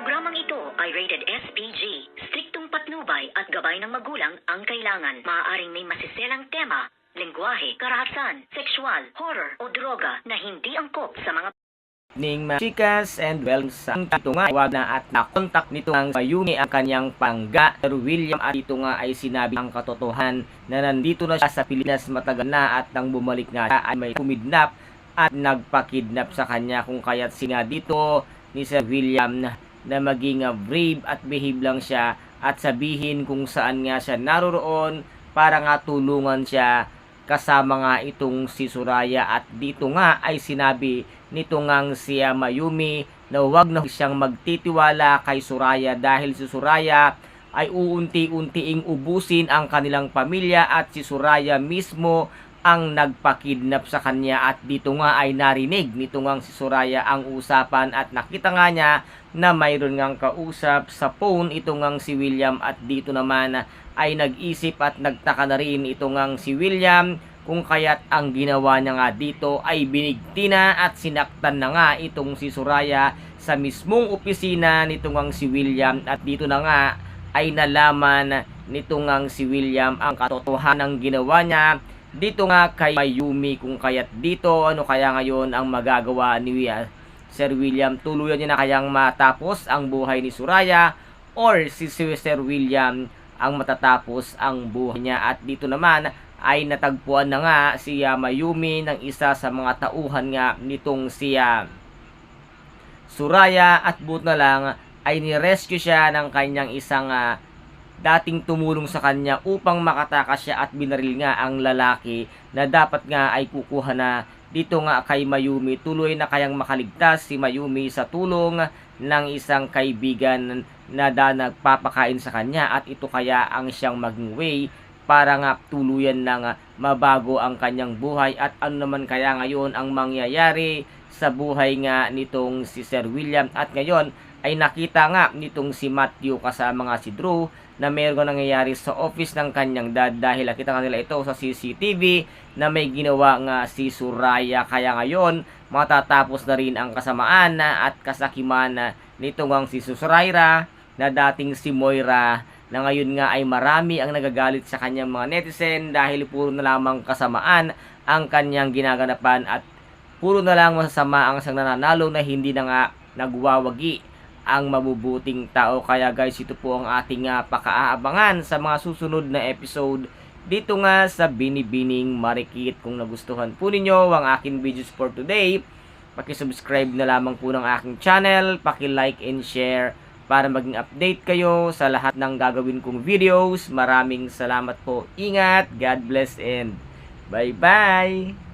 Programang ito ay rated SPG. Striktong patnubay at gabay ng magulang ang kailangan. Maaaring may masiselang tema, lengguwahe, karahasan, sexual, horror o droga na hindi angkop sa mga Ning mga chikas and well sa ito nga wag na at nakontak nito ang Mayumi ang kanyang pangga Sir William at ito nga ay sinabi ang katotohan na nandito na siya sa Pilipinas matagal na at nang bumalik nga siya ay may kumidnap at nagpakidnap sa kanya kung kaya't singa dito ni Sir William na, na maging uh, brave at behave lang siya at sabihin kung saan nga siya naroroon para nga tulungan siya kasama nga itong si Suraya at dito nga ay sinabi nito ngang si ah, Mayumi na huwag na siyang magtitiwala kay Suraya dahil si Suraya ay uunti-untiing ubusin ang kanilang pamilya at si Suraya mismo ang nagpakidnap sa kanya at dito nga ay narinig nito ngang si Suraya ang usapan at nakita nga niya na mayroon ngang kausap sa phone ito ngang si William at dito naman ay nag-isip at nagtaka na rin ito ngang si William kung kaya't ang ginawa niya nga dito ay binigti na at sinaktan na nga itong si Suraya sa mismong opisina nito ngang si William at dito na nga ay nalaman nito ngang si William ang katotohanan ng ginawa niya dito nga kay Mayumi kung kaya't dito ano kaya ngayon ang magagawa ni Sir William tuluyan niya na kayang matapos ang buhay ni Suraya or si Sir William ang matatapos ang buhay niya? At dito naman ay natagpuan na nga si ah, Mayumi ng isa sa mga tauhan nga nitong si ah, Suraya at but na lang ay nirescue siya ng kanyang isang ah, dating tumulong sa kanya upang makatakas siya at binaril nga ang lalaki na dapat nga ay kukuha na. Dito nga kay Mayumi tuloy na kayang makaligtas si Mayumi sa tulong ng isang kaibigan na da nagpapakain sa kanya at ito kaya ang siyang maging way para nga tuluyan nga mabago ang kanyang buhay at ano naman kaya ngayon ang mangyayari sa buhay nga nitong si Sir William. At ngayon ay nakita nga nitong si Matthew kasama nga si Drew na mayroon nangyayari sa office ng kanyang dad dahil nakita nga nila ito sa CCTV na may ginawa nga si Suraya kaya ngayon matatapos na rin ang kasamaan at kasakiman nito ngang si Susraira na dating si Moira na ngayon nga ay marami ang nagagalit sa kanyang mga netizen dahil puro na lamang kasamaan ang kanyang ginaganapan at puro na lang masasama ang isang nananalo na hindi na nga nagwawagi ang mabubuting tao. Kaya guys, ito po ang ating uh, pakaabangan sa mga susunod na episode dito nga sa Binibining Marikit. Kung nagustuhan po ninyo ang aking videos for today, pakisubscribe na lamang po ng aking channel, paki-like and share para maging update kayo sa lahat ng gagawin kong videos. Maraming salamat po. Ingat, God bless and bye-bye!